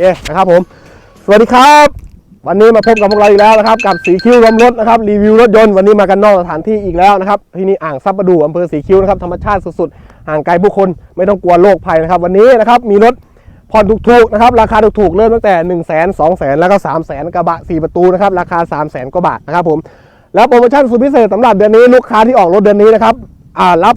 เคนะครับผม สวัสดีครับ วันนี้มาพบกับพวกเราอีกแล้วนะครับ กับสีคิ้วลมรถนะครับรีวิวรถยนต์วันนี้มากันนอกสถานที่อีกแล้วนะครับที่นี่อ่างซับประดูอำเภอสีคิ้วนะครับธรรมชาติสุดๆห่างไกลผู้คนไม่ต้องกลัวโรคภัยนะครับ วันนี้นะครับมีรถผ่อนถูกๆนะครับราคาถูกๆเริ่มตั้งแต่ 1 0 0 0 0 0 2 0 0 0 0แล้วก็3 0 0 0 0 0กระบะ 4 ประตูนะครับราคา 3 0 0 0 0 0กว่าบาทนะครับผมแล้วโปรโมชั่นสุดพิเศษสำหรับเดือนนี้ลูกค้าที่ออกรถเดือนนี้นะครับอ่ารับ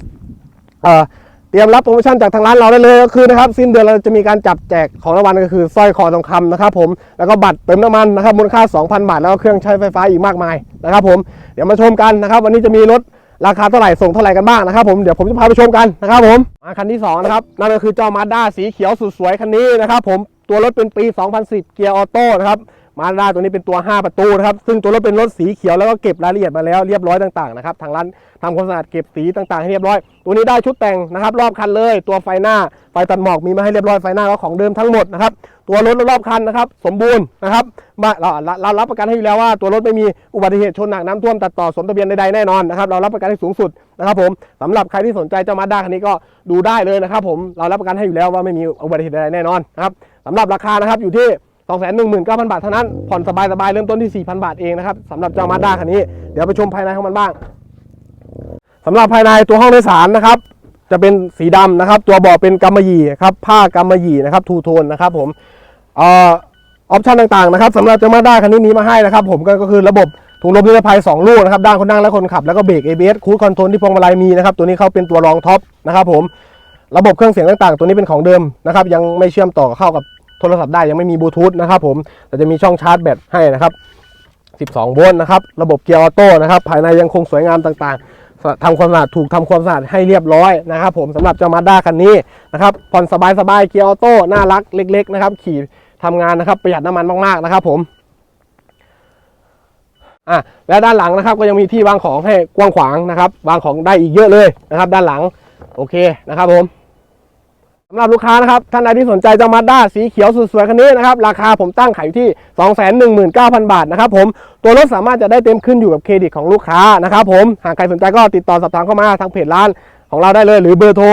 เตรียมรับโปรโมชั่นจากทางร้านเราได้เลยก็คือนะครับสิ้นเดือนเราจะมีการจับแจกของรางวัลก็คือสร้อยคอทองคำนะครับผมแล้วก็บัตรเติมน้ำมันนะครับมูลค่า 2,000 บาท แล้วก็เครื่องใช้ไฟฟ้าอีกมากมายนะครับผมเดี๋ยวมาชมกันนะครับ วันนี้จะมีรถราคาเท่าไหร่ส่งเท่าไหร่กันบ้างนะครับผมเดี๋ยวผมจะพาไปชมกันนะครับผมมาคันที่สองนะครับนั่นก็คือเจ้ามาด้าสีเขียวสุดสวยคันนี้นะครับผมตัวรถเป็นปี 2010 เกียร์ออโต้นะครับ มาด้าตัวนี้เป็นตัว 5 ประตูนะครับ ซึ่งตัวรถเป็นรถสีเขียวแล้วก็เก็บรายละเอียดมาแล้วเรียบร้อยต่างๆนะครับ ทางร้านทำความสะอาดเก็บสีต่างๆให้เรียบร้อย ตัวนี้ได้ชุดแต่งนะครับ รอบคันเลย ตัวไฟหน้า ไฟตัดหมอกมีมาให้เรียบร้อย ไฟหน้าก็ของเดิมทั้งหมดนะครับ ตัวรถรอบคันนะครับ สมบูรณ์นะครับมาเราเราเรารับประกันให้อยู่แล้วว่า ตัวรถไม่มีอุบัติเหตุชนหนักน้ำท่วมตัดต่อสมทะเบียนใดๆแน่นอนนะครับ เรารับประกันให้สูงสุดนะครับผมสำหรับใครที่สนใจเจ้ามาด้าคันนี้ก็ดูได้เลยนะครับผม เรารับประกันให้อยู่แล้วว่าไม่มีอุบัติเหตุใดๆแน่นอนนะครับสำหรับราคานะครับอยู่ที่ 219,000 บาทเท่านั้น ผ่อนสบายๆ เริ่มต้นที่ 4,000 บาทเองนะครับสำหรับเจ้ามาด้าคันนี้ เดี๋ยวไปชมภายในของมันบ้างสำหรับภายในตัวห้องโดยสารนะครับ จะเป็นสีดำนะครับ ตัวเบาะเป็นกำมะหยี่ครับผ้ากำมะหยี่นะครับทูโทนนะครับผมอ่อออปชันต่างๆนะครับสำหรับเจ้ามาด้าคันนี้มีมาให้นะครับผมก็ก็คือระบบถุงลมนิรภัย2ลูกนะครับด้านคนนั่งและคนขับแล้วก็เบรก ABS คูดคอนโทรลที่พวงมาลัยมีนะครับตัวนี้เขาเป็นตัวรองท็อปนะครับผมระบบเครื่องเสียงต่างๆ ตัวนี้เป็นของเดิมนะครับยังไม่เชื่อมต่อเข้ากับ โทรศัพท์ได้ยังไม่มีบลูทูธนะครับผมแต่จะมีช่องชาร์จแบตให้นะครับ 12 โวลต์นะครับ ระบบเกียร์ออโต้นะครับ ภายในยังคงสวยงามต่างๆทำความสะอาดถูกทำความสะอาดให้เรียบร้อยนะครับผมสำหรับเจ้ามาด้าคันนี้นะครับผ่อนสบายๆเกียร์ออโต้น่ารักเล็ก ๆ นะครับ ขี่ทำงานนะครับประหยัดน้ำมันมากๆนะครับ ผมอะและด้านหลังนะครับก็ยังมีที่วางของให้กว้างขวางนะครับ วางของได้อีกเยอะเลยนะครับ ด้านหลังโอเคนะครับผมำหรับลูกค้านะครับท่านใดที่สนใจเจ้ามาด้าสีเขียวสุดสวยคันนี้นะครับราคาผมตั้งขายอยู่ที่ 219,000 บาทนะครับผมตัวรถสามารถจะได้เต็มขึ้นอยู่กับเครดิตของลูกค้านะครับผมหากใครสนใจก็ติดต่อสอบถามเข้ามาทางเพจร้านของเราได้เลย หรือเบอร์โทร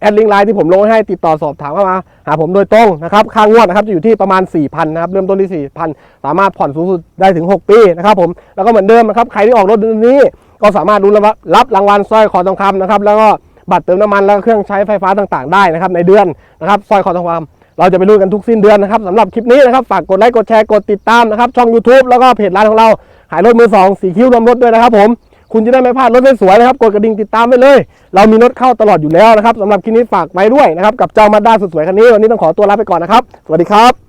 แอดลิงก์ไลน์ที่ผมลงไว้ให้ติดต่อสอบถามเข้ามา หาผมโดยตรงนะครับค่างวดนะครับจะอยู่ที่ประมาณ 4,000นะครับเริ่มต้นที่ 4,000 สามารถผ่อนสูงสุดได้ถึง 6 ปีนะครับผมแล้วก็เหมือนเดิมนะครับใครที่ออกรถเดือนนี้ ก็สามารถรุ้นรับรางวัลสร้อยคอทองคำนะครับแล้วก็ บัตรเติมน้ำมันแล้วเครื่องใช้ไฟฟ้าต่างๆได้นะครับในเดือนนะครับสร้อยคอทองคำเราจะไปรุ่นกันทุกสิ้นเดือนนะครับสำหรับคลิปนี้นะครับฝากกดไลค์กดแชร์กดติดตามนะครับช่อง YouTube แล้วก็เพจร้านของเราขายรถมือสองสีคิ้วรวมรถด้วยนะครับผมคุณจะได้ไม่พลาดรถสวยๆนะครับกดกระดิ่งติดตามไว้เลย เรามีรถเข้าตลอดอยู่แล้วนะครับสำหรับคลิปนี้ฝากไว้ด้วยนะครับกับเจ้ามาด้าสุดสวยคันนี้วันนี้ต้องขอตัวลาไปก่อนนะครับสวัสดีครับ